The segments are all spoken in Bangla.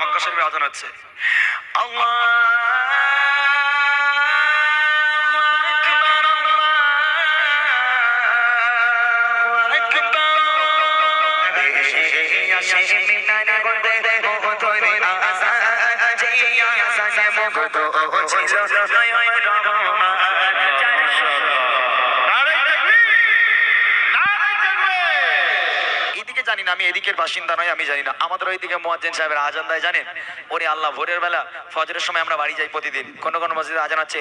মক্কা শরীফে আজান হচ্ছে। আল্লাহ না, আমি এদিকের বাসিন্দা নয় আমি জানি না। আমাদের ওইদিকে মোয়াজ্জেন সাহেবের আজান দেয়, জানেন? ওরে আল্লাহ, ভোরের বেলা ফজরের সময় আমরা বাড়ি যাই প্রতিদিন। কোন কোন মসজিদে আজান আছে?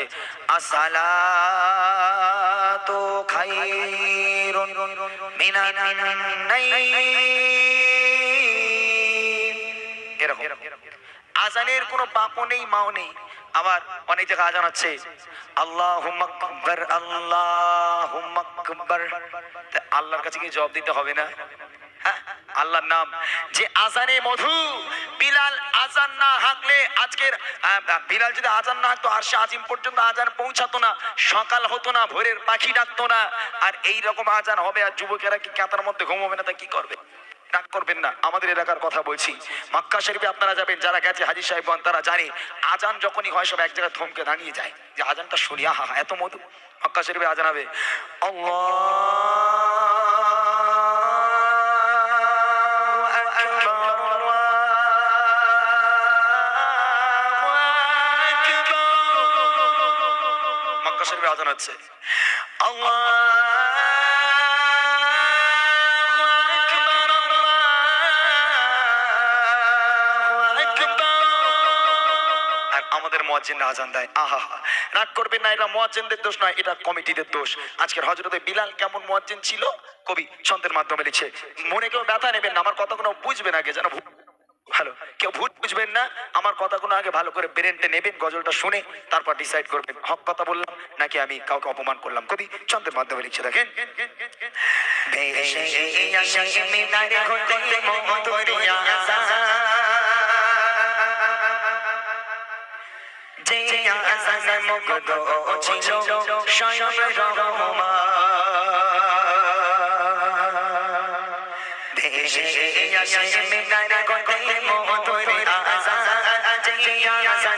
খাইরুন মিনান নাইম। এরকম। আজানের কোনো বাপও নেই, মাও নেই। আবার অনেক জায়গায় আজান আছে। আল্লাহ আল্লাহ আল্লাহর কাছে কি জবাব দিতে হবে না? আল্লাহর নাম। যে আজানে মধু বিলাল আজান না হাঁকলে আজকের বিলাল যদি আজান না হাঁকতো আরশে আজিম পর্যন্ত আজান পৌঁছাতো না সকাল হতো না ভোরের পাখি ডাকতো না আর এই রকম আজান হবে আর যুবকেরা কি কাতার মধ্যে ঘুমাবে না তা কি করবে? রাগ করবেন না আমাদের এলাকার কথা বলছি। মক্কা শরীফে আপনারা যাবেন যারা গেছে হাজি সাহেবগণ তারা জানে আজান যখনই হয় সব এক জায়গায় থমকে দাঁড়িয়ে যায়। যে আজানটা আহা হা, এত মধু মক্কা শরীফে আজান হবে। আল্লাহু! শরীফে আজান হচ্ছে। আমাদের মোয়াজ্জিন আজান দেয়। আহা, রাগ করবেন না এটা মোয়াজ্জিনদের দোষ নয়, এটা কমিটিদের দোষ। আজকের হজরতে বিলাল কেমন মোয়াজ্জিন ছিল? কবি ছন্দের মাধ্যমে লিখছে, মনে কেউ ব্যথা নেবেন না, আমার কথাগুলো বুঝবেন আগে, যেন ভুল। কেউ ভুল বুঝবেন না, আমার কথাগুলো আগে ভালো করে ব্রেনটে নেবেন, গজলটা শুনে তারপর ডিসাইড করবেন। হক কথা বললাম, নাকি আমি কাউকে অপমান করলাম? কবি ছন্দের মাধ্যমে লিখছে, দেখেন। ছিল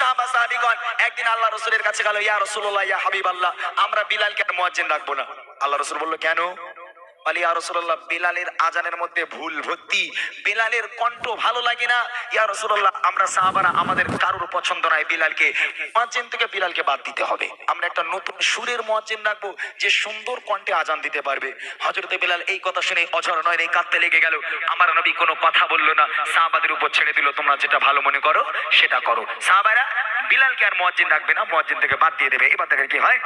সাহাবা সাহাবিগণ একদিন আল্লাহ রসুলের কাছে গেল, ইয়া রসুল্লাহ ইয়া হাবিব আল্লাহ আমরা বিলালকে কেন মুয়াজ্জিন রাখব না। আল্লাহ রসুল বলল, কেন? ইয়া আজানের মধ্যে ভুল কণ্ঠ ভালো লাগে না। ইয়া আমরা সাহাবারা, আমাদের কারোর পছন্দ বিলালকে। থেকে বিলালকে বাদ দিতে হবে। আমরা একটা নতুন সুরের রাখব, যে সুন্দর কণ্ঠে আজান দিতে পারবে। বিলাল এই কথা শুনে অঝর নয় নেই কাঁদতে লেগে গেল। আমার নবী কোনো কথা বলল না। সাহাবাদের উপর ছেড়ে দিল, তোমরা যেটা ভালো মনে করো, সেটা করো। সাহাবারা বিলালকে আর মুয়াজ্জিন রাখবে না, মুয়াজ্জিন থেকে বাদ দিয়ে দেবে। এবার দেখেন কি হয়।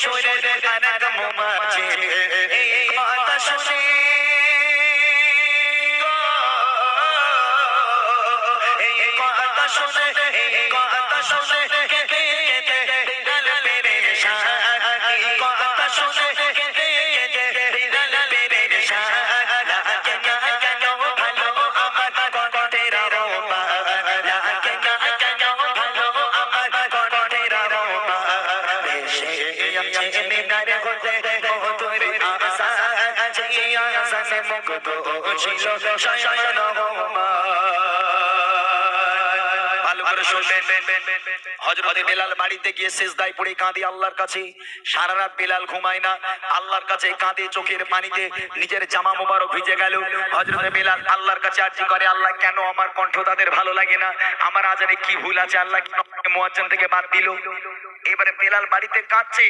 সুরের আনন্দ মাঝে এই কথা শুনে এই কথা শুনে মুগ্ধ হজরতে বেলাল বাড়িতে গিয়ে শেষদায় পড়ে কাঁদে আল্লাহর কাছে। সারা রাত বেলাল ঘুমায় না, আল্লাহর কাছে কাঁদে চোখের পানিতে, নিজের জামা মোবারক ভিজে গেল। হজরতে বেলাল আল্লাহর কাছে আর্জি করে, আল্লাহ, কেন আমার কণ্ঠ তাদের ভালো লাগে না? আমার আজানে কি ভুল আছে? আল্লাহ আমাকে থেকে বাদ দিল? এবারে বেলাল বাড়িতে কাঁদছে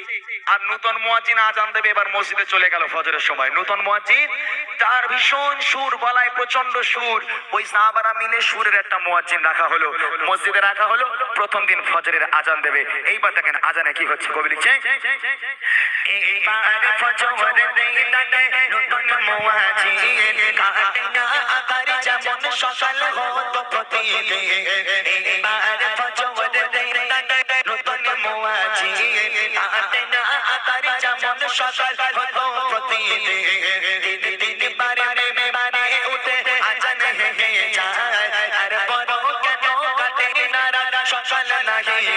আর নূতন মুয়াজ্জিন আজান দেবে, এবার মসজিদে চলে গেল ফজরের সময়। নূতন মুয়াজ্জিন, তার ভীষণ সুর, গলায় প্রচণ্ড সুর। ওই সাহাবারা মিলে সুরের একটা মুয়াজ্জিন রাখা হলো। মসজিদে রাখা হলো, প্রথম দিন ফজরের আজান দেবে। এইবার দেখেন আজানে কি হচ্ছে, কবি লিখছে, এইবার ফজরে দেইতাতে নতুন মুয়াজ্জিন কাটে না, আকারে যেমন সকাল হতো প্রতিদিন। এইবার মুয়াজ্জিন কাটে না আকারে যেমন সকাল হতো প্রতিদিন দিন দিন বারে বারে উঠে আজান হে যায় আর বড় কেন কাটে না রাত সকাল নাহি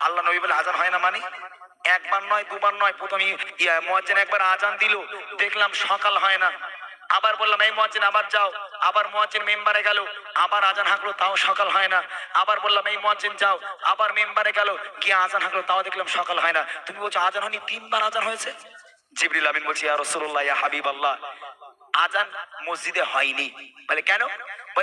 আল্লাহ নবী বলে আজান হয় না মানে? একবার নয়, দুবার নয়। প্রথমে ইয়া একবার আজান দিল, দেখলাম সকাল হয় না। আবার বললাম, এই মুয়াজ্জিন, আবার যাও। আবার মুয়াজ্জিন মেম্বারে গেল, আবার আজান হাঁকলো, তাও সকাল হয় না। আবার বললাম, এই মুয়াজ্জিন, যাও। আবার মেম্বারে গেল গিয়ে আজান হাঁকলো, তাও দেখলাম সকাল হয় না। তুমি বলছো, আজান হয়নি, তিনবার আজান হয়েছে? জিবরিল আমিন বলছি, ইয়া রাসূলুল্লাহ, ইয়া হাবিবাল্লাহ। আজান মসজিদে হয়নি। বলে, কেন?